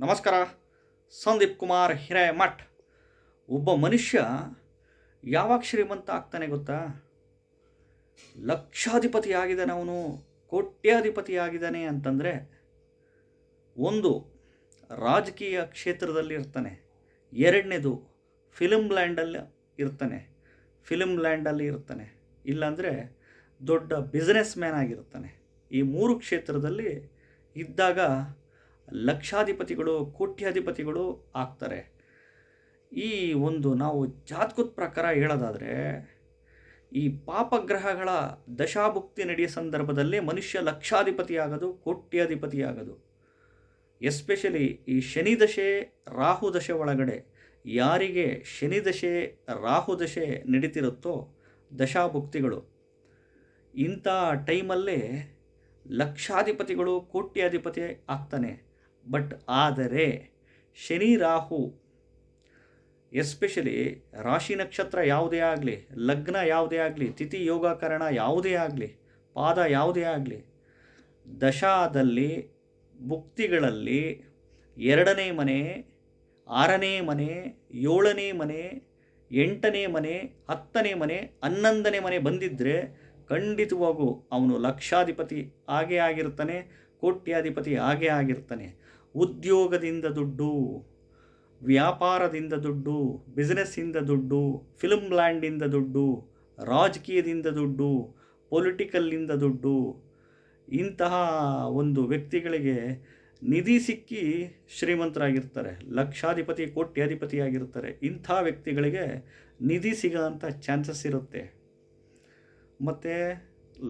ನಮಸ್ಕಾರ. ಸಂದೀಪ್ ಕುಮಾರ್ ಹಿರೇಮಠ್ ಒಬ್ಬ ಮನುಷ್ಯ ಯಾವಾಗ ಶ್ರೀಮಂತ ಆಗ್ತಾನೆ ಗೊತ್ತಾ? ಲಕ್ಷಾಧಿಪತಿ ಆಗಿದ್ದಾನೆ ಅವನು ಕೋಟ್ಯಾಧಿಪತಿ ಆಗಿದ್ದಾನೆ ಅಂತಂದರೆ ಒಂದು ರಾಜಕೀಯ ಕ್ಷೇತ್ರದಲ್ಲಿ ಇರ್ತಾನೆ. ಎರಡನೇದು ಫಿಲಮ್ ಲ್ಯಾಂಡಲ್ಲಿ ಇರ್ತಾನೆ. ಫಿಲಮ್ ಲ್ಯಾಂಡಲ್ಲಿ ಇರ್ತಾನೆ. ಇಲ್ಲಾಂದರೆ ದೊಡ್ಡ ಬಿಸ್ನೆಸ್ ಮ್ಯಾನ್ ಆಗಿರ್ತಾನೆ. ಈ ಮೂರು ಕ್ಷೇತ್ರದಲ್ಲಿ ಇದ್ದಾಗ ಲಕ್ಷಾಧಿಪತಿಗಳು, ಕೋಟ್ಯಾಧಿಪತಿಗಳು ಆಗ್ತಾರೆ. ಈ ಒಂದು ನಾವು ಜಾತಕದ ಪ್ರಕಾರ ಹೇಳೋದಾದರೆ, ಈ ಪಾಪಗ್ರಹಗಳ ದಶಾಭುಕ್ತಿ ನಡೆಯ ಸಂದರ್ಭದಲ್ಲೇ ಮನುಷ್ಯ ಲಕ್ಷಾಧಿಪತಿ ಆಗೋದು ಕೋಟ್ಯಾಧಿಪತಿ ಆಗೋದು ಎಸ್ಪೆಷಲಿ ಈ ರಾಹು ದಶೆ ಒಳಗಡೆ ಯಾರಿಗೆ ಶನಿ ದಶೆ ರಾಹು ದಶೆ ನಡೀತಿರುತ್ತೋ ದಶಾಭುಕ್ತಿಗಳು, ಇಂಥ ಟೈಮಲ್ಲೇ ಲಕ್ಷಾಧಿಪತಿಗಳು, ಕೋಟ್ಯಾಧಿಪತಿ ಆಗ್ತಾನೆ. ಬಟ್ ಆದರೆ ಶನಿ ರಾಹು ಎಸ್ಪೆಷಲಿ ರಾಶಿ ನಕ್ಷತ್ರ ಯಾವುದೇ ಆಗಲಿ, ಲಗ್ನ ಯಾವುದೇ ಆಗಲಿ, ತಿಥಿ ಯೋಗಕರಣ ಯಾವುದೇ ಆಗಲಿ, ಪಾದ ಯಾವುದೇ ಆಗಲಿ, ದಶಾದಲ್ಲಿ ಭುಕ್ತಿಗಳಲ್ಲಿ ಎರಡನೇ ಮನೆ, ಆರನೇ ಮನೆ, ಏಳನೇ ಮನೆ, ಎಂಟನೇ ಮನೆ, ಹತ್ತನೇ ಮನೆ, ಹನ್ನೊಂದನೇ ಮನೆ ಬಂದಿದ್ದರೆ ಖಂಡಿತವಾಗೂ ಅವನು ಲಕ್ಷಾಧಿಪತಿ ಹಾಗೇ ಆಗಿರ್ತಾನೆ, ಕೋಟ್ಯಾಧಿಪತಿ ಹಾಗೇ ಆಗಿರ್ತಾನೆ. ಉದ್ಯೋಗದಿಂದ ದುಡ್ಡು, ವ್ಯಾಪಾರದಿಂದ ದುಡ್ಡು ಬಿಸ್ನೆಸ್ಸಿಂದ ದುಡ್ಡು ಫಿಲ್ಮ್ ಲ್ಯಾಂಡಿಂದ ದುಡ್ಡು, ರಾಜಕೀಯದಿಂದ ದುಡ್ಡು ಪೊಲಿಟಿಕಲ್ಲಿಂದ ದುಡ್ಡು, ಇಂತಹ ಒಂದು ವ್ಯಕ್ತಿಗಳಿಗೆ ನಿಧಿ ಸಿಕ್ಕಿ ಶ್ರೀಮಂತರಾಗಿರ್ತಾರೆ, ಲಕ್ಷಾಧಿಪತಿ, ಕೋಟ್ಯಾಧಿಪತಿಯಾಗಿರ್ತಾರೆ. ಇಂಥ ವ್ಯಕ್ತಿಗಳಿಗೆ ನಿಧಿ ಸಿಗೋಂಥ ಚಾನ್ಸಸ್ ಇರುತ್ತೆ. ಮತ್ತು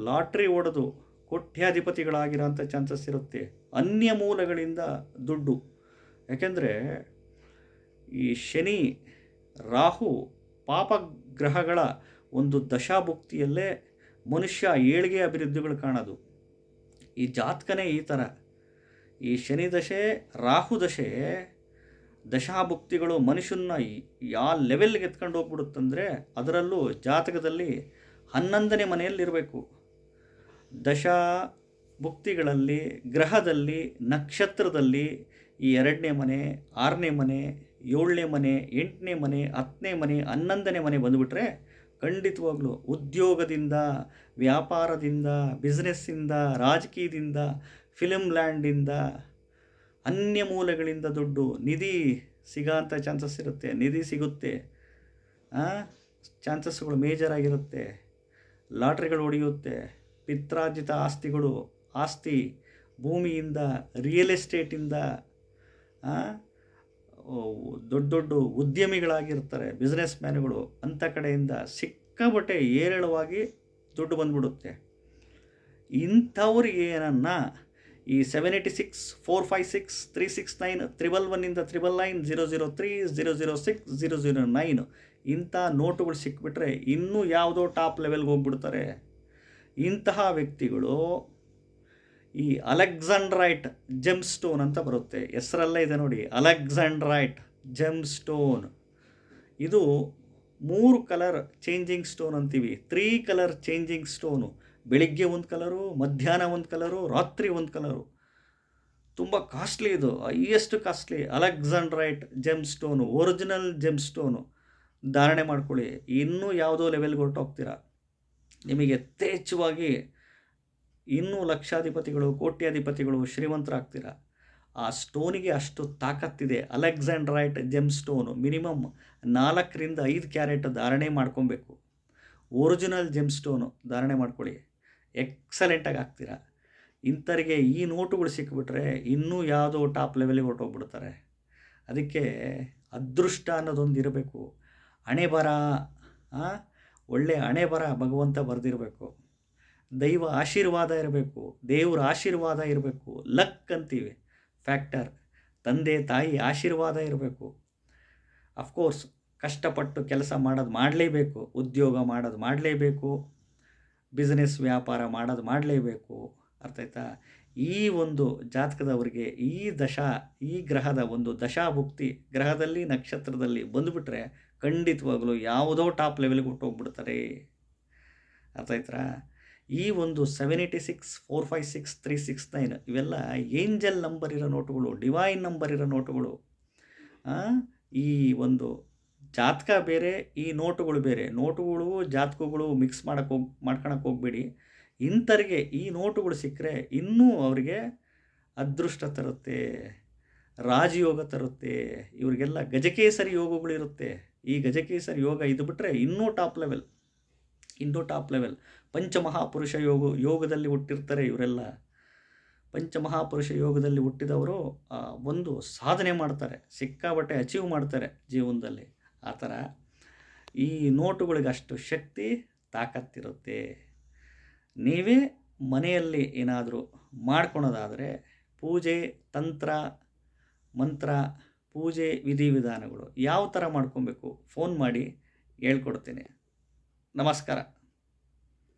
ಲಾಟ್ರಿ ಹೊಡೆದು ಕೋಟ್ಯಾಧಿಪತಿಗಳಾಗಿರೋಂಥ ಚಾನ್ಸಸ್ ಇರುತ್ತೆ. ಅನ್ಯ ಮೂಲಗಳಿಂದ ದುಡ್ಡು. ಯಾಕೆಂದರೆ ಈ ಶನಿ, ರಾಹು ಪಾಪಗ್ರಹಗಳ ಒಂದು ದಶಾಭುಕ್ತಿಯಲ್ಲೇ ಮನುಷ್ಯ ಏಳಿಗೆ ಅಭಿವೃದ್ಧಿಗಳು ಕಾಣೋದು. ಈ ಜಾತಕನೇ ಈ ಥರ. ಈ ಶನಿ ದಶೆ, ರಾಹು ದಶೆ ದಶಾಭುಕ್ತಿಗಳು ಮನುಷ್ಯನ ಯಾವ ಲೆವೆಲ್ಗೆ ಎತ್ಕೊಂಡು ಹೋಗ್ಬಿಡುತ್ತಂದರೆ ಅದರಲ್ಲೂ ಜಾತಕದಲ್ಲಿ ಹನ್ನೊಂದನೇ ಮನೆಯಲ್ಲಿರಬೇಕು. ದಶಾ ಭುಕ್ತಿಗಳಲ್ಲಿ ಗ್ರಹದಲ್ಲಿ, ನಕ್ಷತ್ರದಲ್ಲಿ ಈ ಎರಡನೇ ಮನೆ, ಆರನೇ ಮನೆ, ಏಳನೇ ಮನೆ, ಎಂಟನೇ ಮನೆ, ಹತ್ತನೇ ಮನೆ, ಹನ್ನೊಂದನೇ ಮನೆ ಬಂದುಬಿಟ್ರೆ ಖಂಡಿತವಾಗ್ಲೂ ಉದ್ಯೋಗದಿಂದ, ವ್ಯಾಪಾರದಿಂದ ಬಿಸ್ನೆಸ್ಸಿಂದ ರಾಜಕೀಯದಿಂದ ಫಿಲಮ್ ಲ್ಯಾಂಡಿಂದ ಅನ್ಯ ಮೂಲಗಳಿಂದ ದುಡ್ಡು, ನಿಧಿ ಸಿಗೋಂಥ ಚಾನ್ಸಸ್ ಇರುತ್ತೆ, ನಿಧಿ ಸಿಗುತ್ತೆ ಚಾನ್ಸಸ್ಗಳು ಮೇಜರ್ ಆಗಿರುತ್ತೆ ಲಾಟ್ರಿಗಳು ಹೊಡೆಯುತ್ತೆ ಪಿತ್ರಾರ್ಜಿತ ಆಸ್ತಿಗಳು, ಆಸ್ತಿ ಭೂಮಿಯಿಂದ ರಿಯಲ್ ಎಸ್ಟೇಟಿಂದ ದೊಡ್ಡ ದೊಡ್ಡ ಉದ್ಯಮಿಗಳಾಗಿರ್ತಾರೆ ಬಿಸ್ನೆಸ್ ಮ್ಯಾನ್ಗಳು ಅಂಥ ಕಡೆಯಿಂದ ಸಿಕ್ಕಾಬಟ್ಟೆ ಏರಳವಾಗಿ ದುಡ್ಡು ಬಂದ್ಬಿಡುತ್ತೆ. ಇಂಥವ್ರಿಗೆ ಏನನ್ನ ಈ seven eighty six four five six three six nine triple ಒನ್ನಿಂದ triple nine zero zero three zero zero six zero zero nine ಇಂಥ ನೋಟುಗಳು ಸಿಕ್ಬಿಟ್ರೆ ಇನ್ನೂ ಯಾವುದೋ ಟಾಪ್ ಲೆವೆಲ್ಗೆ ಹೋಗ್ಬಿಡ್ತಾರೆ. ಇಂತಹ ವ್ಯಕ್ತಿಗಳು ಈ ಅಲೆಕ್ಸಾಂಡ್ರೈಟ್ ಜೆಮ್ ಸ್ಟೋನ್ ಅಂತ ಬರುತ್ತೆ. ಹೆಸರಲ್ಲೇ ಇದೆ ನೋಡಿ, ಅಲೆಕ್ಸಾಂಡ್ರೈಟ್ ಜೆಮ್ ಸ್ಟೋನ್ ಇದು ಮೂರು ಕಲರ್ ಚೇಂಜಿಂಗ್ ಸ್ಟೋನ್ ಅಂತೀವಿ. Three colour changing stone. ಬೆಳಿಗ್ಗೆ ಒಂದು ಕಲರು, ಮಧ್ಯಾಹ್ನ ಒಂದು ಕಲರು, ರಾತ್ರಿ ಒಂದು ಕಲರು. ತುಂಬ ಕಾಸ್ಟ್ಲಿ ಇದು, highest costly. Alexandrite gem stone original gem stone ಧಾರಣೆ ಮಾಡ್ಕೊಳ್ಳಿ, ಇನ್ನೂ ಯಾವುದೋ ಲೆವೆಲ್ಗೆ ಹೊರಟೋಗ್ತೀರಾ. ನಿಮಗೆ ಯಥೇಚ್ಛವಾಗಿ ಇನ್ನೂ ಲಕ್ಷಾಧಿಪತಿಗಳು, ಕೋಟ್ಯಾಧಿಪತಿಗಳು ಶ್ರೀಮಂತರಾಗ್ತೀರ? ಆ ಸ್ಟೋನಿಗೆ ಅಷ್ಟು ತಾಕತ್ತಿದೆ. ಅಲೆಕ್ಸಾಂಡ್ರೈಟ್ ಜೆಮ್ ಸ್ಟೋನು ಮಿನಿಮಮ್ ನಾಲ್ಕರಿಂದ ಐದು ಕ್ಯಾರೆಟ್ ಧಾರಣೆ ಮಾಡ್ಕೊಬೇಕು. ಒರಿಜಿನಲ್ ಜೆಮ್ ಸ್ಟೋನು ಧಾರಣೆ ಮಾಡ್ಕೊಳ್ಳಿ. ಎಕ್ಸಲೆಂಟಾಗಿ ಆಗ್ತೀರ ಇಂಥರಿಗೆ ಈ ನೋಟುಗಳು ಸಿಕ್ಬಿಟ್ರೆ ಇನ್ನೂ ಯಾವುದೋ ಟಾಪ್ ಲೆವೆಲಿಗೆ ಹೊರಟೋಗ್ಬಿಡ್ತಾರೆ. ಅದಕ್ಕೆ ಅದೃಷ್ಟ ಅನ್ನೋದೊಂದು ಇರಬೇಕು ಹಣೆ ಬರ ಒಳ್ಳೆ ಹಣೆ ಬರ ಭಗವಂತ ಬರೆದಿರಬೇಕು. ದೈವ ಆಶೀರ್ವಾದ ಇರಬೇಕು, ದೇವ್ರ ಆಶೀರ್ವಾದ ಇರಬೇಕು, ಲಕ್ ಅಂತೀವಿ. ಫ್ಯಾಕ್ಟರ್. ತಂದೆ, ತಾಯಿ ಆಶೀರ್ವಾದ ಇರಬೇಕು. ಅಫ್ಕೋರ್ಸ್ ಕಷ್ಟಪಟ್ಟು ಕೆಲಸ ಮಾಡೋದು ಮಾಡಲೇಬೇಕು, ಉದ್ಯೋಗ ಮಾಡೋದು ಮಾಡಲೇಬೇಕು ಬಿಸ್ನೆಸ್ ವ್ಯಾಪಾರ ಮಾಡೋದು ಮಾಡಲೇಬೇಕು. ಅರ್ಥ ಆಯ್ತಾ ಈ ಒಂದು ಜಾತಕದವರಿಗೆ ಈ ದಶಾ, ಈ ಗ್ರಹದ ಒಂದು ದಶಾಭುಕ್ತಿ ಗ್ರಹದಲ್ಲಿ, ನಕ್ಷತ್ರದಲ್ಲಿ ಬಂದುಬಿಟ್ರೆ ಖಂಡಿತವಾಗಲೂ ಯಾವುದೋ ಟಾಪ್ ಲೆವೆಲ್ಗೆ ಹುಟ್ಟೋಗ್ಬಿಡ್ತಾರೆ ಅರ್ಥ ಈ ಒಂದು seven eighty six four five six three six nine ಇವೆಲ್ಲ ಏಂಜಲ್ ನಂಬರ್ ಇರೋ ನೋಟುಗಳು, ಡಿವೈನ್ ನಂಬರ್ ಇರೋ ನೋಟುಗಳು. ಈ ಒಂದು ಜಾತಕ ಬೇರೆ, ಈ ನೋಟುಗಳು ಬೇರೆ. ನೋಟುಗಳು, ಜಾತಕಗಳು ಮಿಕ್ಸ್ ಮಾಡೋಕ್ಕೆ ಹೋಗಿ ಮಾಡ್ಕೊಳಕ್ಕೆ ಹೋಗ್ಬೇಡಿ. ಇಂಥವ್ರಿಗೆ ಈ ನೋಟುಗಳು ಸಿಕ್ಕರೆ ಇನ್ನೂ ಅವರಿಗೆ ಅದೃಷ್ಟ ತರುತ್ತೆ, ರಾಜಯೋಗ ತರುತ್ತೆ, ಇವರಿಗೆಲ್ಲ ಗಜಕೇಸರಿ ಯೋಗಗಳಿರುತ್ತೆ ಈ ಗಜಕೇಸರಿ ಯೋಗ ಇದು ಬಿಟ್ಟರೆ ಇನ್ನೂ ಟಾಪ್ ಲೆವೆಲ್, ಇನ್ನೂ ಟಾಪ್ ಲೆವೆಲ್. ಪಂಚಮಹಾಪುರುಷ ಯೋಗ, ಯೋಗದಲ್ಲಿ ಹುಟ್ಟಿರ್ತಾರೆ ಇವರೆಲ್ಲ. ಪಂಚಮಹಾಪುರುಷ ಯೋಗದಲ್ಲಿ ಹುಟ್ಟಿದವರು ಒಂದು ಸಾಧನೆ ಮಾಡ್ತಾರೆ ಸಿಕ್ಕಾಬಟ್ಟೆ ಅಚೀವ್ ಮಾಡ್ತಾರೆ ಜೀವನದಲ್ಲಿ. ಆ ಥರ ಈ ನೋಟುಗಳಿಗೆ ಅಷ್ಟು ಶಕ್ತಿ ತಾಕತ್ತಿರುತ್ತೆ ನೀವೇ ಮನೆಯಲ್ಲಿ ಏನಾದರೂ ಮಾಡ್ಕೊಳೋದಾದರೆ ಪೂಜೆ, ತಂತ್ರ, ಮಂತ್ರ, ಪೂಜೆ ವಿಧಿವಿಧಾನಗಳು ಯಾವ ಥರ ಮಾಡ್ಕೊಬೇಕು? ಫೋನ್ ಮಾಡಿ ಹೇಳ್ಕೊಡ್ತೀನಿ. ನಮಸ್ಕಾರ.